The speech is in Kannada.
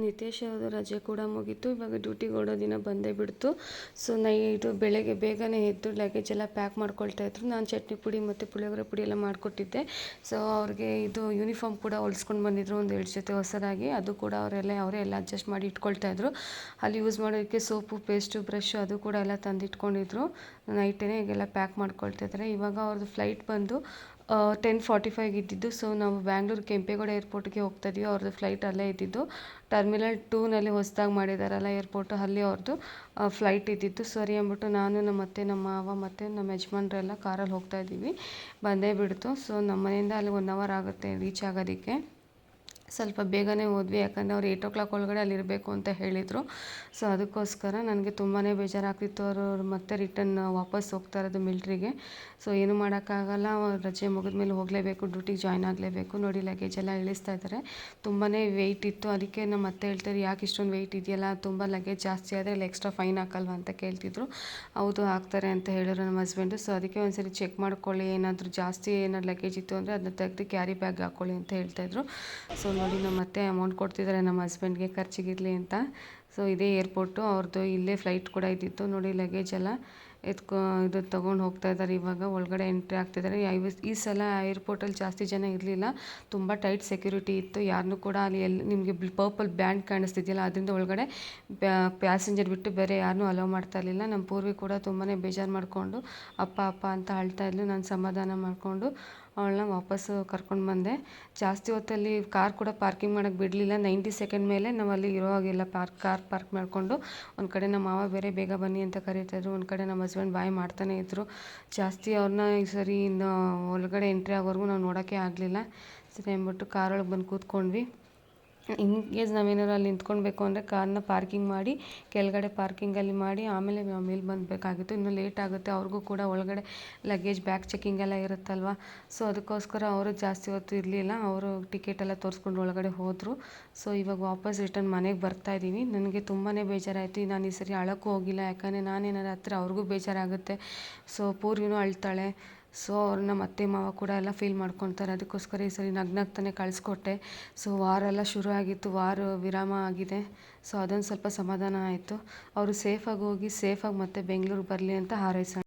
ನಿತೇಶ್ ಅವ್ರದ್ದು ರಜೆ ಕೂಡ ಮುಗೀತು. ಇವಾಗ ಡ್ಯೂಟಿಗೆ ಓಡೋ ದಿನ ಬಂದೇ ಬಿಡ್ತು. ಸೊ ನೈಟು ಬೆಳಗ್ಗೆ ಬೇಗನೆ ಎದ್ದು ಲಗೇಜ್ ಎಲ್ಲ ಪ್ಯಾಕ್ ಮಾಡ್ಕೊಳ್ತಾ ಇದ್ರು. ನಾನು ಚಟ್ನಿ ಪುಡಿ ಮತ್ತು ಪುಳಿಯೋಗರೆ ಪುಡಿ ಎಲ್ಲ ಮಾಡಿಕೊಟ್ಟಿದ್ದೆ. ಸೊ ಅವ್ರಿಗೆ ಇದು ಯೂನಿಫಾರ್ಮ್ ಕೂಡ ಹೊಲಿಸ್ಕೊಂಡು ಬಂದಿದ್ರು ಒಂದು ಎರಡು ಜೊತೆ ಹೊಸದಾಗಿ. ಅದು ಕೂಡ ಅವರೆಲ್ಲ, ಅವರೇ ಎಲ್ಲ ಅಡ್ಜಸ್ಟ್ ಮಾಡಿ ಇಟ್ಕೊಳ್ತಾ ಇದ್ರು. ಅಲ್ಲಿ ಯೂಸ್ ಮಾಡೋದಕ್ಕೆ ಸೋಪು ಪೇಸ್ಟು ಬ್ರಷ್ ಅದು ಕೂಡ ಎಲ್ಲ ತಂದಿಟ್ಕೊಂಡಿದ್ರು. ನೈಟೇ ಈಗೆಲ್ಲ ಪ್ಯಾಕ್ ಮಾಡ್ಕೊಳ್ತಾ ಇದ್ದಾರೆ ಇವಾಗ ಅವ್ರದ್ದು ಫ್ಲೈಟ್ ಬಂದು ಟೆನ್ ಫಾರ್ಟಿ ಫೈವ್ಗೆ ಇದ್ದಿದ್ದು. ಸೊ ನಾವು ಬ್ಯಾಂಗ್ಳೂರು ಕೆಂಪೇಗೌಡ ಏರ್ಪೋರ್ಟ್ಗೆ ಹೋಗ್ತಾ ಇದ್ವಿ ಅವ್ರದ್ದು ಫ್ಲೈಟ್ ಅಲ್ಲೇ ಇದ್ದಿದ್ದು. ಟರ್ಮಿನಲ್ ಟೂನಲ್ಲಿ ಹೊಸ್ದಾಗಿ ಮಾಡಿದಾರಲ್ಲ ಏರ್ಪೋರ್ಟು ಅಲ್ಲಿ ಅವ್ರದ್ದು ಫ್ಲೈಟ್ ಇದ್ದಿತ್ತು ಸರಿ ಅಂದ್ಬಿಟ್ಟು ನಾನು ನಮ್ಮ ಅತ್ತೆ ನಮ್ಮ ಮಾವ ಮತ್ತು ನಮ್ಮ ಯಜಮಾನ್ರೆಲ್ಲ ಕಾರಲ್ಲಿ ಹೋಗ್ತಾ ಇದ್ದೀವಿ ಬಂದೇ ಬಿಡ್ತು. ಸೊ ನಮ್ಮ ಮನೆಯಿಂದ ಅಲ್ಲಿ ಒನ್ ಅವರ್ ಆಗುತ್ತೆ ರೀಚ್ ಆಗೋದಕ್ಕೆ. ಸ್ವಲ್ಪ ಬೇಗನೆ ಹೋದ್ವಿ. ಯಾಕಂದರೆ ಅವ್ರು ಏಯ್ಟ್ ಓ ಕ್ಲಾಕ್ ಒಳಗಡೆ ಅಲ್ಲಿರಬೇಕು ಅಂತ ಹೇಳಿದರು. ಸೊ ಅದಕ್ಕೋಸ್ಕರ ನನಗೆ ತುಂಬಾ ಬೇಜಾರಾಗ್ತಿತ್ತು. ಅವರು ಮತ್ತೆ ರಿಟರ್ನ್ ವಾಪಸ್ ಹೋಗ್ತಾ ಇರೋದು ಮಿಲ್ಟ್ರಿಗೆ ಸೊ ಏನು ಮಾಡೋಕ್ಕಾಗಲ್ಲ. ರಜೆ ಮುಗಿದ ಮೇಲೆ ಹೋಗಲೇಬೇಕು. ಡ್ಯೂಟಿಗೆ ಜಾಯ್ನ್ ಆಗಲೇಬೇಕು. ನೋಡಿ ಲಗೇಜ್ ಎಲ್ಲ ಇಳಿಸ್ತಾ ಇದ್ದಾರೆ ತುಂಬಾ ವೆಯ್ಟ್ ಇತ್ತು. ಅದಕ್ಕೆ ನಮ್ಮ ಮತ್ತೆ ಹೇಳ್ತಾರೆ ಯಾಕೆ ಇಷ್ಟೊಂದು ವೆಯ್ಟ್ ಇದೆಯಲ್ಲ? ತುಂಬ ಲಗೇಜ್ ಜಾಸ್ತಿ ಆದರೆ ಅಲ್ಲಿ ಎಕ್ಸ್ಟ್ರಾ ಫೈನ್ ಹಾಕಲ್ವಾ? ಅಂತ ಕೇಳ್ತಿದ್ರು. ಹೌದು, ಹಾಕ್ತಾರೆ ಅಂತ ಹೇಳಿದ್ರು ನಮ್ಮ ಹಸ್ಬೆಂಡು ಸೊ ಅದಕ್ಕೆ ಒಂದ್ಸರಿ ಚೆಕ್ ಮಾಡ್ಕೊಳ್ಳಿ. ಏನಾದರೂ ಜಾಸ್ತಿ ಏನಾದ್ರು ಲಗೇಜ್ ಇತ್ತು ಅಂದರೆ ಅದನ್ನ ತೆಗೆದು ಕ್ಯಾರಿ ಬ್ಯಾಗ್ ಹಾಕ್ಕೊಳ್ಳಿ ಅಂತ ಹೇಳ್ತಾಯಿದ್ರು ಸೊ ನೋಡಿ ನಮ್ಮ ಅತ್ತೆ ಅಮೌಂಟ್ ಕೊಡ್ತಿದ್ದಾರೆ ನಮ್ಮ ಹಸ್ಬೆಂಡ್ಗೆ ಖರ್ಚಿಗಿರಲಿ ಅಂತ. ಸೊ ಇದೇ ಏರ್ಪೋರ್ಟು ಅವ್ರದ್ದು ಇಲ್ಲೇ ಫ್ಲೈಟ್ ಕೂಡ ಇದ್ದಿತ್ತು. ನೋಡಿ ಲಗೇಜ್ ಎಲ್ಲ. ಎತ್ಕೊ ಇದು ತೊಗೊಂಡು ಹೋಗ್ತಾ ಇದ್ದಾರೆ ಇವಾಗ. ಒಳಗಡೆ ಎಂಟ್ರಿ ಆಗ್ತಿದ್ದಾರೆ ಈ ಸಲ ಏರ್ಪೋರ್ಟಲ್ಲಿ ಜಾಸ್ತಿ ಜನ ಇರಲಿಲ್ಲ. ತುಂಬ ಟೈಟ್ ಸೆಕ್ಯೂರಿಟಿ ಇತ್ತು. ಯಾರನ್ನೂ ಕೂಡ ಅಲ್ಲಿ ಎಲ್ಲಿ ನಿಮಗೆ ಪರ್ಪಲ್ ಬ್ಯಾಂಡ್ ಕಾಣಿಸ್ತಿದೆಯಲ್ಲ, ಅದರಿಂದ ಒಳಗಡೆ ಪ್ಯಾಸೆಂಜರ್ ಬಿಟ್ಟು ಬೇರೆ ಯಾರನ್ನೂ ಅಲೋ ಮಾಡ್ತಾ ಇರಲಿಲ್ಲ. ನಮ್ಮ ಪೂರ್ವಿ ಕೂಡ ತುಂಬಾ ಬೇಜಾರು ಮಾಡಿಕೊಂಡು, ಅಪ್ಪ ಅಪ್ಪ ಅಂತ ಅಳ್ತಾ ಇದ್ಲು. ನಾನು ಸಮಾಧಾನ ಮಾಡಿಕೊಂಡು ಅವಳನ್ನ ವಾಪಸ್ಸು ಕರ್ಕೊಂಡು ಬಂದೆ. ಜಾಸ್ತಿ ಹೊತ್ತಲ್ಲಿ ಕಾರ್ ಕೂಡ ಪಾರ್ಕಿಂಗ್ ಮಾಡೋಕ್ಕೆ ಬಿಡಲಿಲ್ಲ. ನೈಂಟಿ ಸೆಕೆಂಡ್ ಮೇಲೆ ನಾವು ಅಲ್ಲಿ ಇರೋ ಹಾಗೆಲ್ಲ ಪಾರ್ಕ್ ಕಾರ್ ಪಾರ್ಕ್ ಮಾಡಿಕೊಂಡು, ಒಂದು ಕಡೆ ನಮ್ಮ ಮಾವ ಬೇರೆ ಬೇಗ ಬನ್ನಿ ಅಂತ ಕರೀತಾಯಿದ್ರು ಒಂದು ಕಡೆ ನಮ್ಮ ಹಸ್ಬೆಂಡ್ ಬಾಯ್ ಮಾಡ್ತಾನೆ ಇದ್ದರು ಜಾಸ್ತಿ ಅವ್ರನ್ನ ಈ ಸರಿ ಇನ್ನು ಒಳಗಡೆ ಎಂಟ್ರಿ ಆಗೋವರೆಗೂ ನಾವು ನೋಡೋಕ್ಕೆ ಆಗಲಿಲ್ಲ. ಸರಿ ಅಂದ್ಬಿಟ್ಟು ಕಾರೊಳಗೆ ಬಂದು ಕೂತ್ಕೊಂಡ್ವಿ. ಇನ್ ಕೇಸ್ ನಾವೇನಾದ್ರು ಅಲ್ಲಿ ನಿಂತ್ಕೊಳ್ಬೇಕು ಅಂದರೆ ಕಾರ್ನ ಪಾರ್ಕಿಂಗ್ ಮಾಡಿ, ಕೆಳಗಡೆ ಪಾರ್ಕಿಂಗಲ್ಲಿ ಮಾಡಿ, ಆಮೇಲೆ ನಾವು ಮೇಲೆ ಬಂದಬೇಕಾಗಿತ್ತು ಇನ್ನೂ ಲೇಟ್ ಆಗುತ್ತೆ. ಅವ್ರಿಗೂ ಕೂಡ ಒಳಗಡೆ ಲಗೇಜ್ ಬ್ಯಾಗ್ ಚೆಕಿಂಗ್ ಎಲ್ಲ ಇರುತ್ತಲ್ವ? ಸೊ ಅದಕ್ಕೋಸ್ಕರ ಅವರು ಜಾಸ್ತಿ ಹೊತ್ತು ಇರಲಿಲ್ಲ. ಅವರು ಟಿಕೆಟ್ ಎಲ್ಲ ತೋರಿಸ್ಕೊಂಡು ಒಳಗಡೆ ಹೋದರು. ಸೊ ಇವಾಗ ವಾಪಸ್ ರಿಟರ್ನ್ ಮನೆಗೆ ಬರ್ತಾ ಇದ್ದೀವಿ ನನಗೆ ತುಂಬಾ ಬೇಜಾರಾಯಿತು. ನಾನು ಈ ಸರಿ ಅಳೋಕ್ಕೂ ಹೋಗಿಲ್ಲ. ಯಾಕಂದರೆ ನಾನೇನಾದ್ರು ಹತ್ರ ಅವ್ರಿಗೂ ಬೇಜಾರಾಗುತ್ತೆ. ಸೊ ಪೂರ್ವಿನೂ ಅಳ್ತಾಳೆ. ಸೊ ಅವ್ರು ನಮ್ಮ ಅತ್ತೆ ಮಾವ ಕೂಡ ಎಲ್ಲ ಫೀಲ್ ಮಾಡ್ಕೊತಾರೆ. ಅದಕ್ಕೋಸ್ಕರ ಈ ಸರಿ ನಗ್ನಗ್ತಾನೆ ಕಳಿಸ್ಕೊಟ್ಟೆ. ಸೊ ವಾರ ಎಲ್ಲ ಶುರು ಆಗಿತ್ತು, ವಾರ ವಿರಾಮ ಆಗಿದೆ. ಸೊ ಅದೊಂದು ಸ್ವಲ್ಪ ಸಮಾಧಾನ ಆಯಿತು. ಅವರು ಸೇಫಾಗಿ ಹೋಗಿ ಸೇಫಾಗಿ ಮತ್ತೆ ಬೆಂಗಳೂರಿಗೆ ಬರಲಿ ಅಂತ ಹಾರೈಸೋಣ.